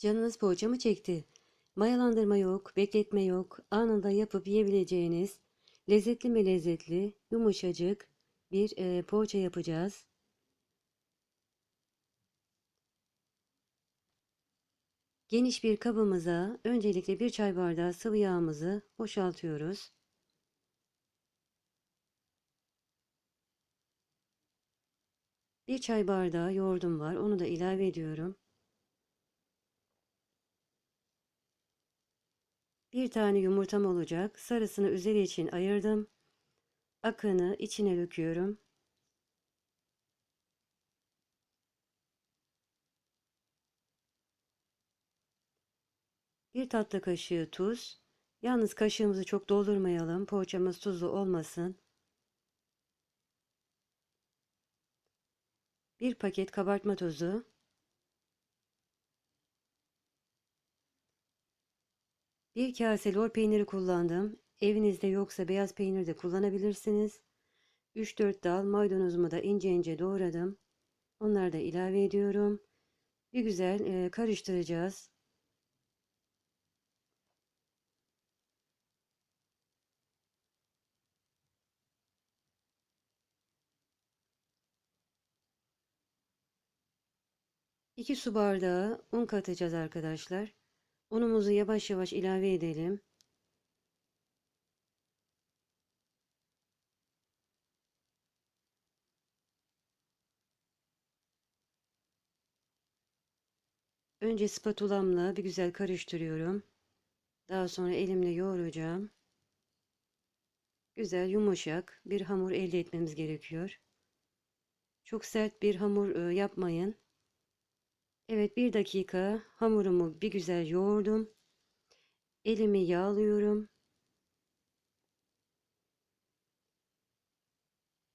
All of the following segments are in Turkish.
Canınız poğaça mı çekti? Mayalandırma yok, bekletme yok. Anında yapıp yiyebileceğiniz lezzetli mi lezzetli, yumuşacık bir e, poğaça yapacağız. Geniş bir kabımıza öncelikle bir çay bardağı sıvı yağımızı boşaltıyoruz. Bir çay bardağı yoğurdum var. Onu da ilave ediyorum. Bir tane yumurtam olacak. Sarısını üzeri için ayırdım. Akını içine döküyorum. Bir tatlı kaşığı tuz. Yalnız kaşığımızı çok doldurmayalım. Poğaçamız tuzlu olmasın. Bir paket kabartma tozu. Bir kase lor peyniri kullandım. Evinizde yoksa beyaz peynir de kullanabilirsiniz. 3-4 dal maydanozumu da ince ince doğradım. Onları da ilave ediyorum. Bir güzel e, karıştıracağız. İki su bardağı un katacağız arkadaşlar. Unumuzu yavaş yavaş ilave edelim. Önce spatulamla bir güzel karıştırıyorum. Daha sonra elimle yoğuracağım. Güzel yumuşak bir hamur elde etmemiz gerekiyor. Çok sert bir hamur e, yapmayın. Evet bir dakika hamurumu bir güzel yoğurdum. Elimi yağlıyorum.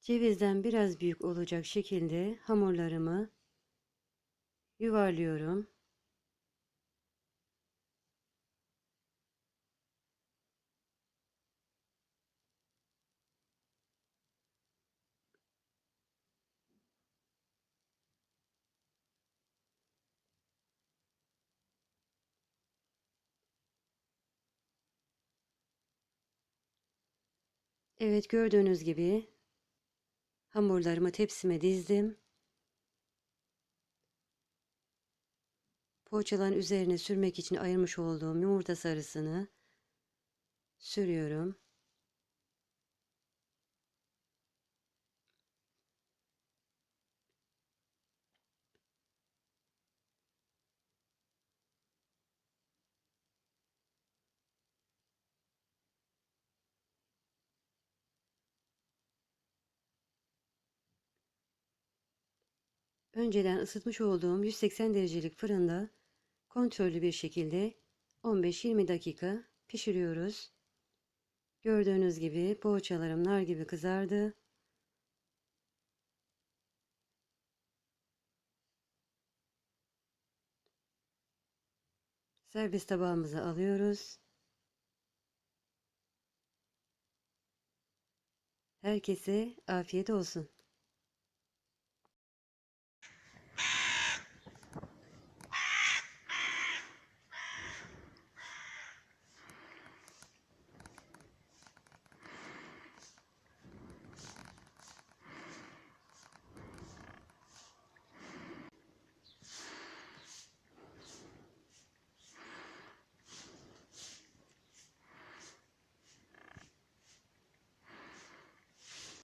Cevizden biraz büyük olacak şekilde hamurlarımı yuvarlıyorum. Evet gördüğünüz gibi hamurlarımı tepsime dizdim. Poğaçaların üzerine sürmek için ayırmış olduğum yumurta sarısını sürüyorum. Önceden ısıtmış olduğum 180 derecelik fırında kontrollü bir şekilde 15-20 dakika pişiriyoruz. Gördüğünüz gibi poğaçalarım nar gibi kızardı. Servis tabağımıza alıyoruz. Herkese afiyet olsun.